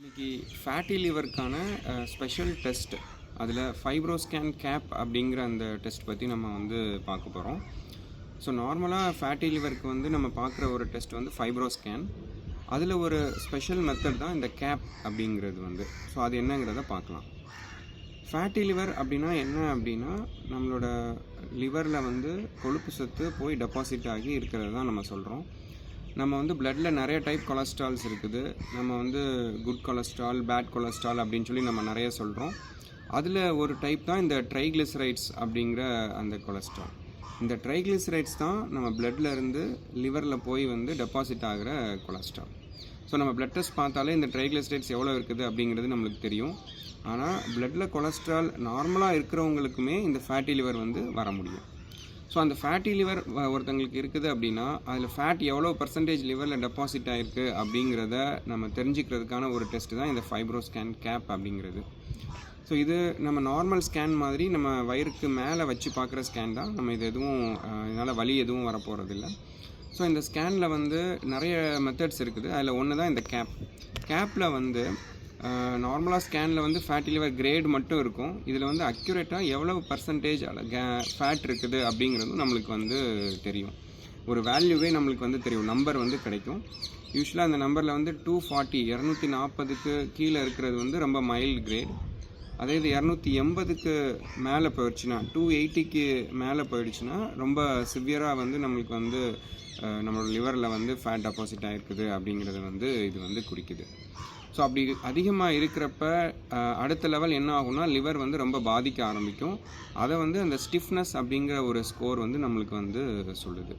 இன்னைக்கு ஃபேட்டி லிவருக்கான special test அதில் ஃபைப்ரோஸ்கேன் கேப் அப்படிங்கிற அந்த டெஸ்ட் பற்றி நம்ம வந்து பார்க்க போகிறோம் ஸோ நார்மலாக ஃபேட்டி லிவருக்கு வந்து நம்ம பார்க்குற ஒரு டெஸ்ட் வந்து ஃபைப்ரோஸ்கேன் அதில் ஒரு ஸ்பெஷல் மெத்தட் தான் இந்த கேப் அப்படிங்கிறது வந்து. ஸோ அது என்னங்கிறத பார்க்கலாம். ஃபேட்டி லிவர் அப்படின்னா என்ன அப்படின்னா நம்மளோட லிவரில் வந்து கொழுப்பு சத்து போய் டெபாசிட் ஆகி இருக்கிறது தான் நம்ம சொல்கிறோம் நம்ம வந்து பிளட்டில் நிறைய டைப் கொலஸ்ட்ரால்ஸ் இருக்குது. நம்ம வந்து குட் கொலஸ்ட்ரால் பேட் கொலஸ்ட்ரால் அப்படின்னு சொல்லி நம்ம நிறைய சொல்கிறோம் அதில் ஒரு டைப் தான் இந்த ட்ரைக்ளிசரைட்ஸ் அப்படிங்கிற அந்த கொலஸ்ட்ரால் இந்த ட்ரைக்ளிசரைட்ஸ் தான் நம்ம bloodல இருந்து லிவரில் போய் வந்து டெபாசிட் ஆகிற கொலஸ்ட்ரால் ஸோ நம்ம பிளட் டெஸ்ட் பார்த்தாலே இந்த ட்ரைக்ளிசரைட்ஸ் எவ்வளோ இருக்குது அப்படிங்கிறது நம்மளுக்கு தெரியும். ஆனால் பிளட்டில் கொலஸ்ட்ரால் நார்மலாக இருக்கிறவங்களுக்குமே இந்த ஃபேட்டி லிவர் வந்து வர முடியும். ஸோ அந்த ஃபேட்டி லிவர் ஒருத்தங்களுக்கு இருக்குது அப்படின்னா அதில் ஃபேட் எவ்வளோ பர்சன்டேஜ் லிவரில் டெபாசிட் ஆகிருக்கு அப்படிங்கிறத நம்ம தெரிஞ்சுக்கிறதுக்கான ஒரு டெஸ்ட் தான் இந்த ஃபைப்ரோ ஸ்கேன் கேப் அப்படிங்கிறது. ஸோ இது நம்ம நார்மல் ஸ்கேன் மாதிரி நம்ம வயிறுக்கு மேலே வச்சு பார்க்குற ஸ்கேன் தான். நம்ம இது எதுவும் இதனால் வலி எதுவும் வரப்போகிறதில்ல ஸோ இந்த ஸ்கேனில் வந்து நிறைய மெத்தட்ஸ் இருக்குது. அதில் ஒன்று தான் இந்த கேப் கேப்பில் வந்து நார்மலாக ஸ்கேனில் வந்து ஃபேட்டி லிவர் கிரேட் மட்டும் இருக்கும். இதில் வந்து அக்யூரேட்டாக எவ்வளவு பர்சன்டேஜ் ஃபேட் இருக்குது அப்படிங்கிறதும் நம்மளுக்கு வந்து தெரியும். ஒரு வேல்யூவே நம்மளுக்கு வந்து தெரியும். நம்பர் வந்து கிடைக்கும். யூஸ்வலாக அந்த நம்பரில் வந்து டூ ஃபார்ட்டி இரநூத்தி நாற்பதுக்கு கீழே இருக்கிறது வந்து ரொம்ப மைல்டு கிரேட் அதே இது இரநூத்தி எண்பதுக்கு மேலே போயிடுச்சுன்னா டூ எயிட்டிக்கு மேலே போயிடுச்சுன்னா ரொம்ப சிவியராக வந்து நம்மளுக்கு வந்து நம்மளோட லிவரில் வந்து ஃபேட் டெபாசிட் ஆகிருக்குது அப்படிங்கிறத வந்து இது வந்து குறிக்குது. ஸோ அப்படி அதிகமாக இருக்கிறப்ப அடுத்த லெவல் என்ன ஆகும்னா லிவர் வந்து ரொம்ப பாதிக்க ஆரம்பிக்கும். அதை வந்து அந்த ஸ்டிஃப்னஸ் அப்படிங்கிற ஒரு ஸ்கோர் வந்து நம்மளுக்கு வந்து சொல்லுது.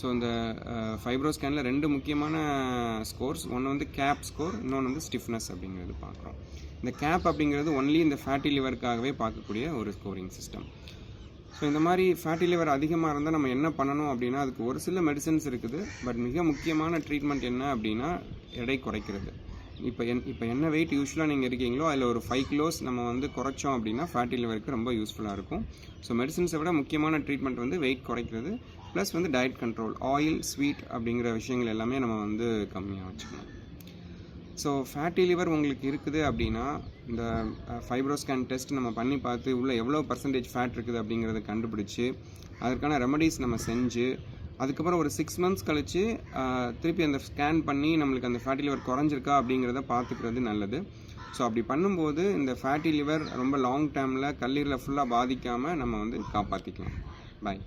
ஸோ இந்த ஃபைப்ரோ ஸ்கேனில் ரெண்டு முக்கியமான ஸ்கோர்ஸ் ஒன்று வந்து கேப் ஸ்கோர் இன்னொன்று வந்து ஸ்டிஃப்னஸ் அப்படிங்கிறது பார்க்குறோம். இந்த கேப் அப்படிங்கிறது ஒன்லி இந்த ஃபேட்டி லிவருக்காகவே பார்க்கக்கூடிய ஒரு ஸ்கோரிங் சிஸ்டம் ஸோ இந்த மாதிரி ஃபேட்டி லிவர் அதிகமாக இருந்தால் நம்ம என்ன பண்ணணும் அப்படின்னா அதுக்கு ஒரு சில மெடிசன்ஸ் இருக்குது. பட் மிக முக்கியமான ட்ரீட்மெண்ட் என்ன அப்படின்னா எடை குறைக்கிறது. இப்போ என் இப்போ என்ன வெயிட் யூஸ்வலாக நீங்கள் இருக்கீங்களோ அதில் ஒரு ஃபைவ் கிலோஸ் நம்ம வந்து குறைச்சோம் அப்படின்னா ஃபேட்டி லிவருக்கு ரொம்ப யூஸ்ஃபுல்லாக இருக்கும். ஸோ மெடிசன்ஸை விட முக்கியமான ட்ரீட்மெண்ட் வந்து வெயிட் குறைக்கிறது. ப்ளஸ் வந்து டயட் கண்ட்ரோல் ஆயில் ஸ்வீட் அப்படிங்கிற விஷயங்கள் எல்லாமே நம்ம வந்து கம்மியாக வச்சுக்கணும். ஸோ ஃபேட்டி லிவர் உங்களுக்கு இருக்குது அப்படின்னா இந்த ஃபைப்ரோஸ்கேன் டெஸ்ட் நம்ம பண்ணி பார்த்து உள்ளே எவ்வளோ பர்சன்டேஜ் ஃபேட் இருக்குது அப்படிங்கிறத கண்டுபிடிச்சி அதற்கான ரெமடிஸ் நம்ம செஞ்சு அதுக்கப்புறம் ஒரு சிக்ஸ் மந்த்ஸ் கழித்து திருப்பி அந்த ஸ்கேன் பண்ணி நம்மளுக்கு அந்த ஃபேட்டி லிவர் குறைஞ்சிருக்கா அப்படிங்கிறத பார்த்துக்கிறது நல்லது. ஸோ அப்படி பண்ணும்போது இந்த ஃபேட்டி லிவர் ரொம்ப லாங் டேர்மில் கல்லீரில் ஃபுல்லாக பாதிக்காமல் நம்ம வந்து காப்பாற்றிக்கலாம் பாய்